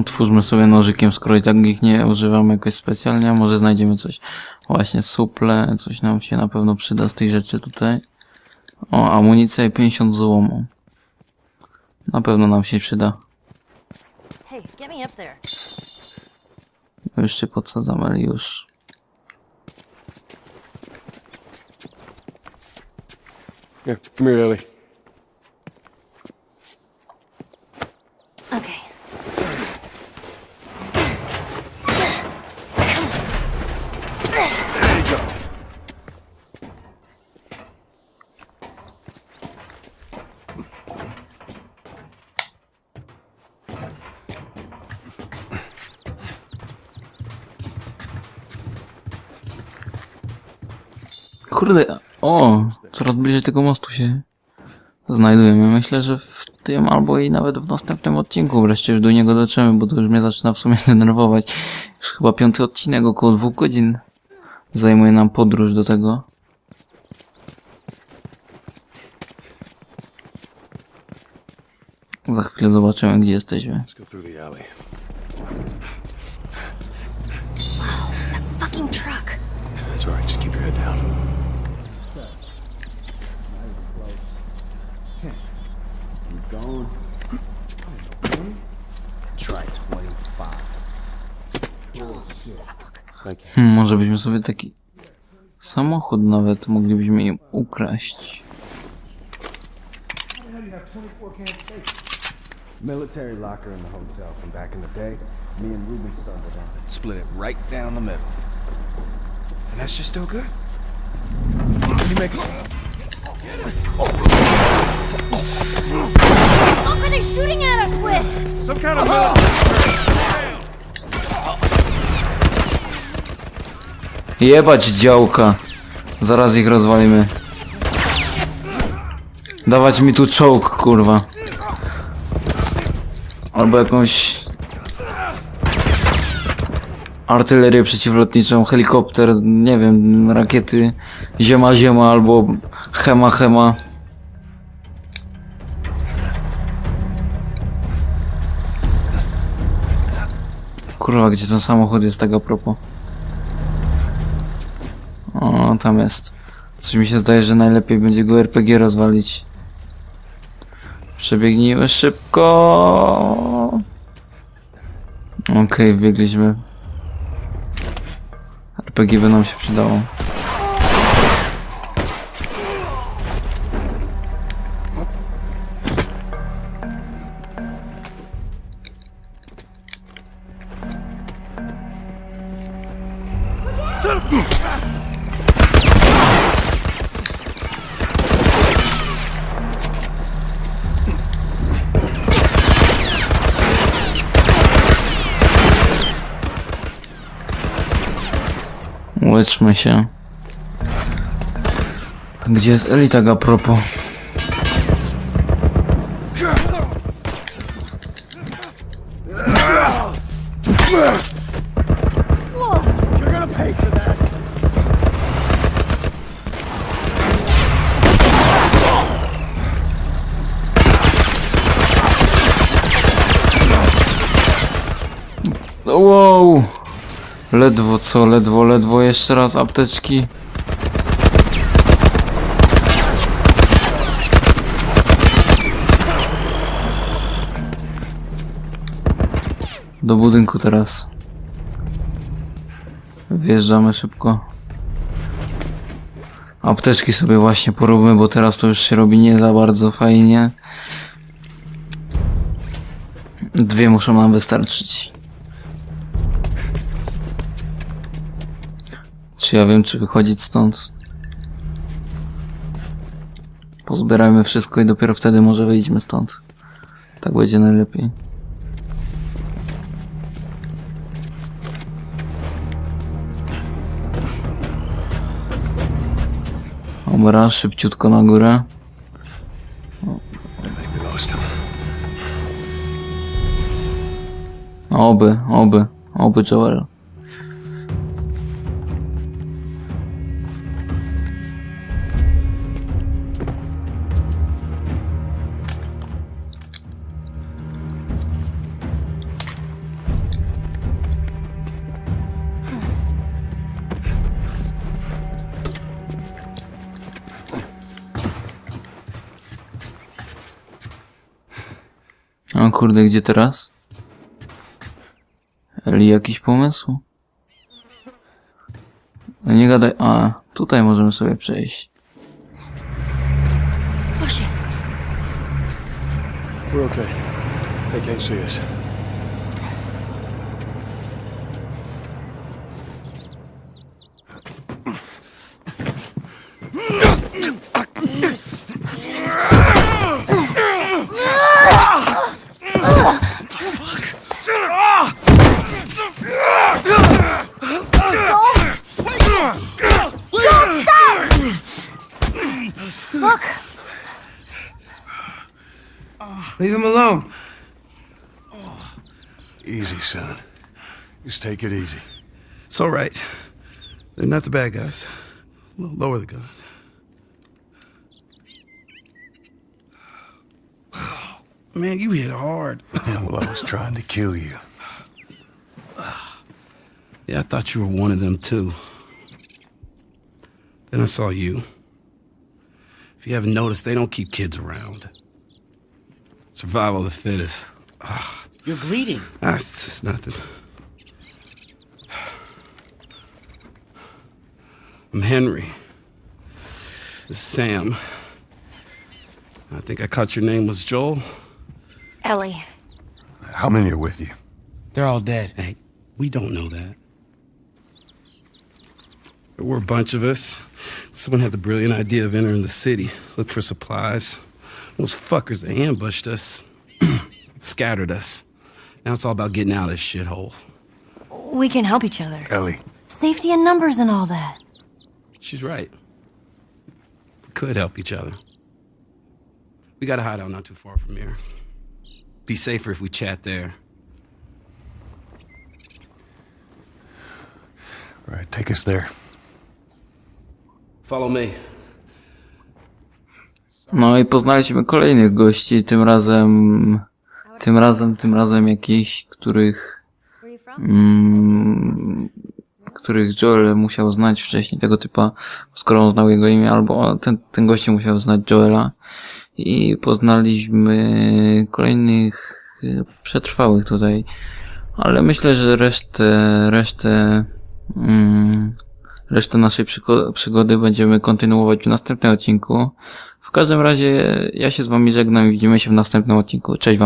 Otwórzmy sobie nożykiem, skoro i tak ich nie używamy jakoś specjalnie, a może znajdziemy coś. Właśnie suple, coś nam się na pewno przyda z tej rzeczy tutaj. O, amunicja i 50 złomu. Na pewno nam się przyda. Hey, get me up there. Już się podsadzam, ale już. Here, come here, Ellie. Kurde, o, coraz bliżej tego mostu się znajdujemy. Myślę, że w tym albo i nawet w następnym odcinku wreszcie już do niego dotrzemy, bo to już mnie zaczyna w sumie denerwować. Już chyba piąty odcinek, około dwóch godzin zajmuje nam podróż do tego. Za chwilę zobaczymy, gdzie jesteśmy. Alley. Fucking truck. That's right. Just keep your head down. Hmm, może byśmy sobie taki samochód nawet moglibyśmy im ukraść. Military locker in the hotel from back in the day. Me and Ruben stumbled on it. Split it right down the middle. And that's just still good? Can you make it? What are they shooting at us with? Some kind of Jebać działka. Zaraz ich rozwalimy. Dawać mi tu czołg, kurwa. Albo jakąś... Artylerię przeciwlotniczą, helikopter, nie wiem, rakiety ziema-ziema albo chema-chema. Kurwa, gdzie ten samochód jest tak a propos? O, tam jest. Coś mi się zdaje, że najlepiej będzie go RPG rozwalić. Przebiegnijmy szybko. Okej, wbiegliśmy. RPG by nam się przydało. Łyczmy się. Gdzie jest Elita a propos? Wow! Ledwo co, ledwo, ledwo, jeszcze raz apteczki. Do budynku teraz. Wjeżdżamy szybko. Apteczki sobie właśnie poróbmy, bo teraz to już się robi nie za bardzo fajnie. Dwie muszą nam wystarczyć. Czy ja wiem, czy wychodzić stąd? Pozbierajmy wszystko i dopiero wtedy może wyjdźmy stąd. Tak będzie najlepiej. Dobra, szybciutko na górę. Oby, oby, oby Joel. O kurde, gdzie teraz? Eli, jakiś pomysł? No nie gadaj... A, tutaj możemy sobie przejść. We're okay. They can't see us. Leave him alone. Easy, son. Just take it easy. It's all right. They're not the bad guys. L- Lower the gun. Man, you hit hard. Yeah, well, I was trying to kill you. Yeah, I thought you were one of them too. Then I saw you. If you haven't noticed, they don't keep kids around. Survival of the fittest. Ugh. You're bleeding. Ah, it's just nothing. I'm Henry. This is Sam. I think I caught your name was Joel. Ellie. How many are with you? They're all dead. Hey, we don't know that. There were a bunch of us. Someone had the brilliant idea of entering the city, look for supplies. Those fuckers, they ambushed us, scattered us. Now it's all about getting out of this shithole. We can help each other. Ellie. Safety in numbers and all that. She's right. We could help each other. We got a hideout not too far from here. Be safer if we chat there. All right, take us there. Follow me. No i poznaliśmy kolejnych gości, tym razem... Tym razem, tym razem jakichś, których... Mm, których Joel musiał znać wcześniej, tego typa, skoro on znał jego imię, albo ten, ten gościu musiał znać Joela. I poznaliśmy kolejnych e, przetrwałych tutaj. Ale myślę, że resztę, resztę, mm, resztę naszej przygo- przygody będziemy kontynuować w następnym odcinku. W każdym razie ja się z wami żegnam i widzimy się w następnym odcinku. Cześć wam.